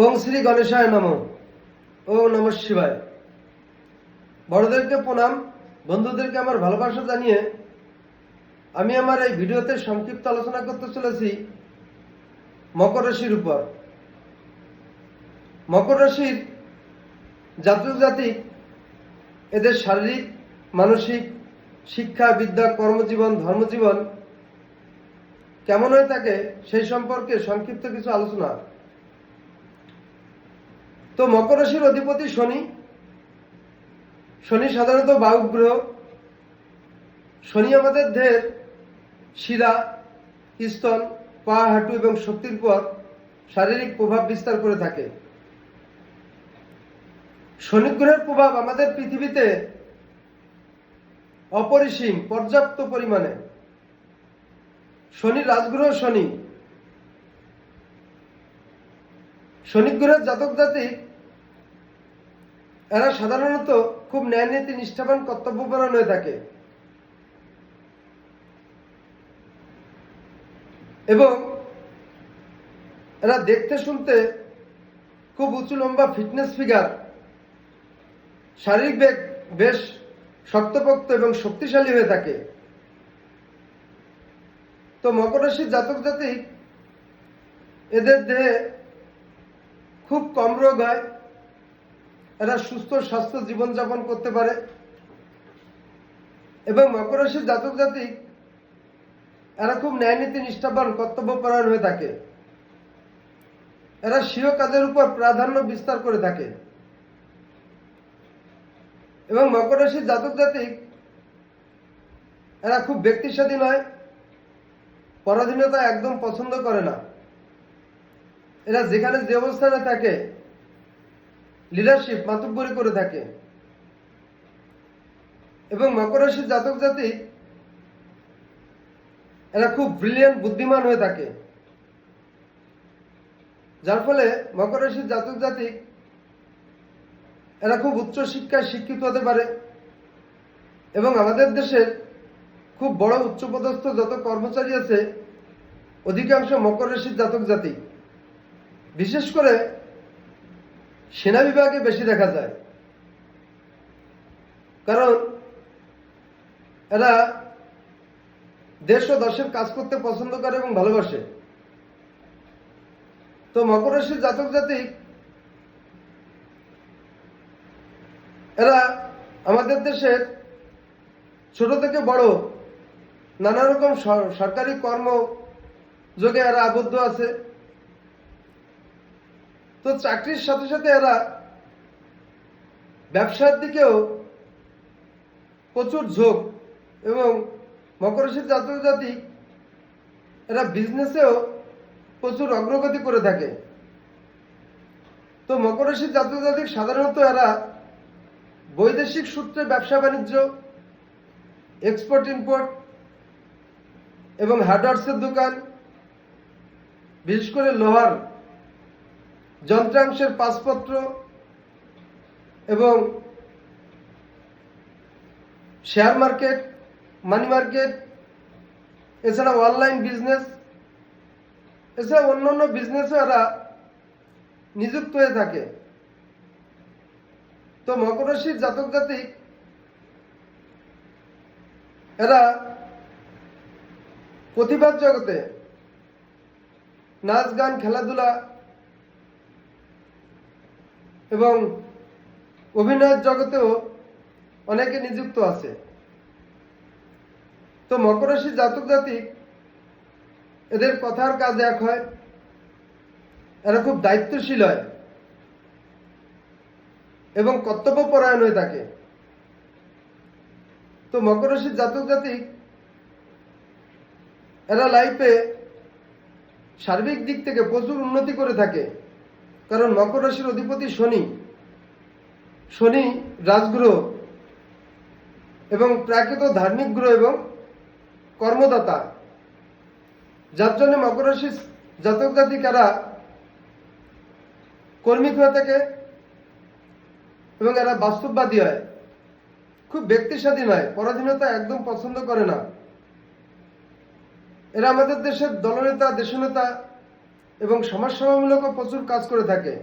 ওং শ্রী গণেশায় নম। ওং নম শিবায়। বড়দেরকে প্রণাম, বন্ধুদেরকে আমার ভালোবাসা জানিয়ে আমি আমার এই ভিডিওতে সংক্ষিপ্ত আলোচনা করতে চলেছি মকর রাশির উপর। মকর রাশির জাতক জাতিক এদের শারীরিক, মানসিক শিক্ষা, বিদ্যা, কর্মজীবন, ধর্মজীবন কেমন হয়ে থাকে সেই সম্পর্কে সংক্ষিপ্ত কিছু আলোচনা। তো মকর রাশির অধিপতি শনি। শনি সাধারণত বায়ু গ্রহ। শনি আমাদের দেহের শিরা, স্তন, পা, হাঁটু এবং শক্তির পর শারীরিক প্রভাব বিস্তার করে থাকে। শনি গ্রহের প্রভাব আমাদের পৃথিবীতে অপরিসীম, পর্যাপ্ত পরিমাণে। শনি রাজগ্রহ শনি। শনি গ্রহের জাতক জাতিক এরা সাধারণত খুব ন্যায়নীতি নিষ্ঠাবান কর্তব্যপরায়ণ হয়ে থাকে। এবং এরা দেখতে শুনতে খুব উঁচু লম্বা ফিটনেস ফিগার, শারীরিক বেগ বেশ শক্তপোক্ত এবং শক্তিশালী হয়ে থাকে। তো মকর রাশির জাতক জাতিক এদের দেহে খুব কম রোগ হয়। এরা সুস্থ স্বাস্থ্য জীবনযাপন করতে পারে। এবং মকর রাশির জাতক জাতিক এরা খুব ন্যায়নীতি নিষ্ঠাবান, কর্তব্যপরায়ণ হয়ে থাকে। এরা স্বীয় কাজের উপর প্রাধান্য বিস্তার করে থাকে। এবং মকর রাশির জাতক জাতিক এরা খুব ব্যক্তি স্বাধীন হয় পরাধীনতা একদম পছন্দ করে না। এরা যেখানে যে অবস্থানে থাকে লিডারশিপ মাতব্বরি করে থাকে। এবং মকর রাশির জাতক জাতি, এরা খুব ব্রিলিয়ান্ট বুদ্ধিমান হয়ে থাকে। যার ফলে মকর রাশির জাতক জাতি, এরা খুব উচ্চ শিক্ষায় শিক্ষিত হতে পারে। এবং আমাদের দেশের খুব বড় উচ্চপদস্থ যত কর্মচারী আছে, অধিকাংশ মকর রাশির জাতক জাতি। বিশেষ করে সেনা বিভাগে বেশি দেখা যায়। কারণ এরা দেশ ও দশের কাজ করতে পছন্দ করে এবং ভালোবাসে। তো মকর রাশির জাতক জাতিক, এরা আমাদের দেশের ছোট থেকে বড় নানা রকম সরকারি কর্ম যোগে এরা আবদ্ধ আছে। তো চাকরির সাথে সাথে এরা ব্যবসার দিকেও প্রচুর ঝোঁক এবং মকর রাশির জাতক জাতি এরা বিজনেসেও প্রচুর অগ্রগতি করে থাকে। তো মকর রাশির জাতক জাতিক সাধারণত এরা বৈদেশিক সূত্রে ব্যবসা বাণিজ্য এক্সপোর্ট ইম্পোর্ট এবং হার্ডওয়ার্সের দোকান, বিশেষ করে লোহার যন্ত্রাংশের পাসপত্র এবং শেয়ার মার্কেট মানি মার্কেট এছাড়া অনলাইন বিজনেস এছাড়া অন্য অন্য বিজনেসও এরা নিযুক্ত হয়ে থাকে। তো মকর রাশির জাতক জাতিক, এরা প্রতিবাদ জগতে নাচ গান, খেলাধুলা এবং অভিনয়ের জগতেও অনেকে নিযুক্ত আছে। তো মকর রাশির জাতক জাতিক, এদের কথার কাজ এক হয়, এরা খুব দায়িত্বশীল হয় এবং কর্তব্যপরায়ণ হয়ে থাকে। তো মকর রাশির জাতক জাতিক, এরা লাইফে সার্বিক দিক থেকে প্রচুর উন্নতি করে থাকে। কারণ মকর রাশির অধিপতি শনি। শনি রাজগ্রহ এবং প্রাকৃত ধার্মিক গ্রহ এবং কর্মদাতা। যার জন্য মকর রাশির জাতক জাতিকারা কর্মিক হয়ে থাকে এবং এরা বাস্তববাদী হয়। খুব ব্যক্তি স্বাধীন হয়, পরাধীনতা একদম পছন্দ করে না। এরা আমাদের দেশের দলনেতা, দেশনেতা এবং সমাজসেবামূলকও প্রচুর কাজ করে থাকে।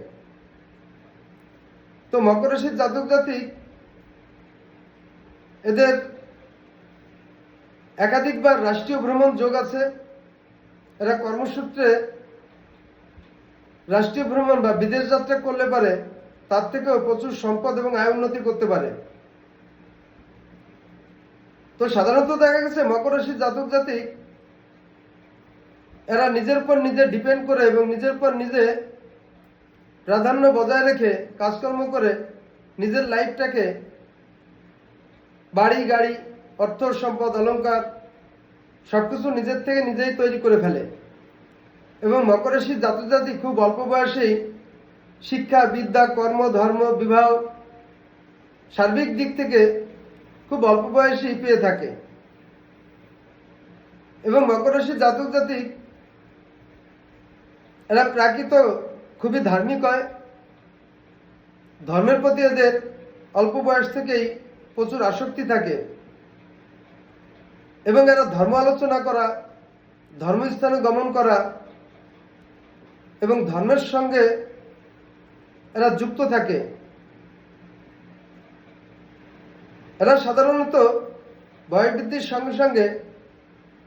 তো মকর রাশির জাতক জাতিক এদের একাধিকবার রাষ্ট্রীয় ভ্রমণ যোগ আছে। এরা কর্মসূত্রে রাষ্ট্রীয় ভ্রমণ বা বিদেশ যাত্রা করলে পারে, তার থেকেও প্রচুর সম্পদ এবং আয় উন্নতি করতে পারে। তো সাধারণত দেখা গেছে মকর রাশির জাতক জাতিক এরা নিজের উপর নিজে ডিপেন্ড করে এবং নিজের উপর নিজে প্রাধান্য বজায় রেখে কাজকর্ম করে নিজের লাইফটাকে বাড়ি, গাড়ি, অর্থ, সম্পদ, অলংকার সবকিছু নিজের থেকে নিজেই তৈরি করে ফেলে। এবং মকর রাশির জাতক জাতি খুব অল্প বয়সেই শিক্ষা, বিদ্যা, কর্ম, ধর্ম, বিবাহ সার্বিক দিক থেকে খুব অল্প বয়সেই পেয়ে থাকে। এবং মকর রাশির জাতক জাতিক এরা প্রাকৃত খুবই ধার্মিক হয়। ধর্মের প্রতি এদের অল্প বয়স থেকেই প্রচুর আসক্তি থাকে। এবং এরা ধর্ম আলোচনা করা, ধর্মস্থানে গমন করা এবং ধর্মের সঙ্গে এরা যুক্ত থাকে। এরা সাধারণত বয়স বৃদ্ধির সঙ্গে সঙ্গে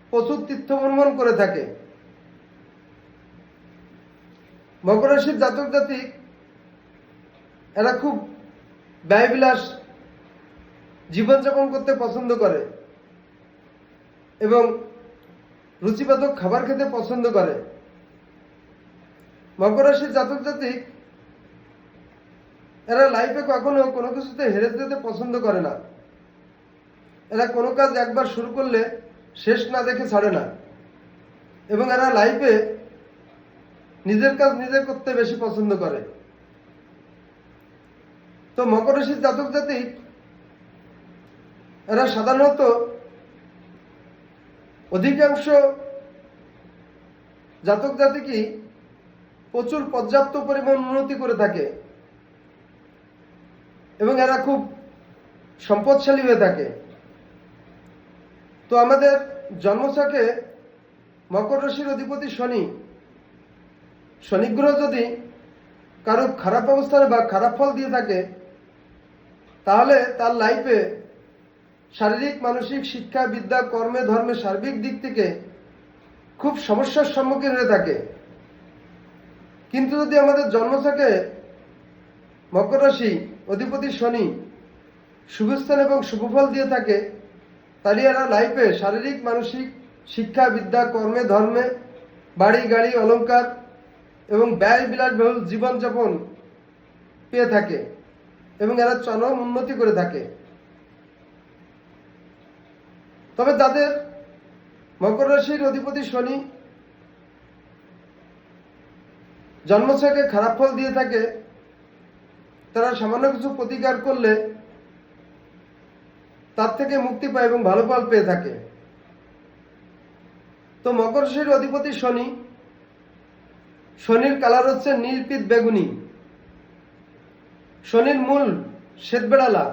প্রচুর তীর্থ ভ্রমণ করে থাকে। মকর রাশির জাতক জাতিক, এরা খুব ব্যয়বিলাস জীবনযাপন করতে পছন্দ করে এবং রুচিবাদক খাবার খেতে পছন্দ করে। মকর রাশির জাতক জাতিক, এরা লাইফে কখনো কোনো কিছুতে হেরে যেতে পছন্দ করে না। এরা কোনো কাজ একবার শুরু করলে শেষ না দেখে ছাড়ে না। এবং এরা লাইফে নিজের কাজ নিজে করতে বেশি পছন্দ করে। তো মকর রাশির জাতক জাতি, এরা সাধারণত অধিকাংশ জাতক জাতিকই প্রচুর পর্যাপ্ত পরিমাণ উন্নতি করে থাকে এবং এরা খুব সম্পদশালী হয়ে থাকে। তো আমাদের জন্মছকে মকর রাশির অধিপতি শনি শনিগ্রহ যদি কারও খারাপ অবস্থানে বা খারাপ ফল দিয়ে থাকে, তাহলে তার লাইফে শারীরিক, মানসিক শিক্ষা, বিদ্যা, কর্মে, ধর্মে, সার্বিক দিক থেকে খুব সমস্যার সম্মুখীন হয়ে থাকে। কিন্তু যদি আমাদের জন্মছকে মকর রাশি, অধিপতি শনি শুভস্থান এবং শুভফল দিয়ে থাকে, তাহলে এরা লাইফে শারীরিক, মানসিক শিক্ষা, বিদ্যা, কর্মে, ধর্মে, বাড়ি, গাড়ি, অলংকার এবং ব্যয় বিলাসবহুল জীবনযাপন পেয়ে থাকে এবং এরা চরম উন্নতি করে থাকে। তবে তাদের মকর রাশির অধিপতি শনি জন্মছকে খারাপ ফল দিয়ে থাকে। তারা সামান্য কিছু প্রতিকার করলে তার থেকে মুক্তি পায় এবং ভালো ফল পেয়ে থাকে। তো মকর রাশির অধিপতি শনি শনির কালার হচ্ছে নীলপিত বেগুনি। শনির মূল শ্বেতবেড়ালা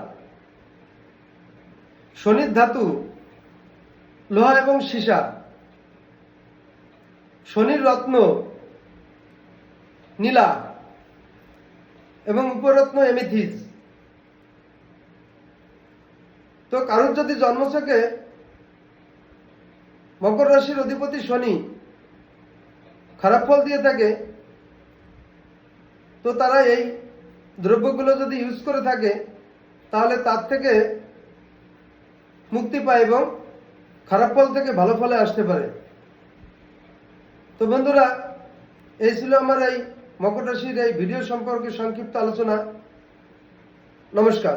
শনির ধাতু লোহা এবং সীসা। শনির রত্ন নীলা এবং উপরত্ন এমিথিস। তো কারোর যদি জন্মছকে মকর রাশির অধিপতি শনি খারাপ ফল দিয়ে থাকে, তো তারা এই দ্রব্যগুলো যদি ইউজ করে থাকে, তাহলে তার থেকে মুক্তি পায় এবং খারাপ ফল থেকে ভালো ফলে আসতে পারে। তো বন্ধুরা, এই ছিল আমার এই মকর রাশির এই ভিডিও সম্পর্কে সংক্ষিপ্ত আলোচনা। নমস্কার।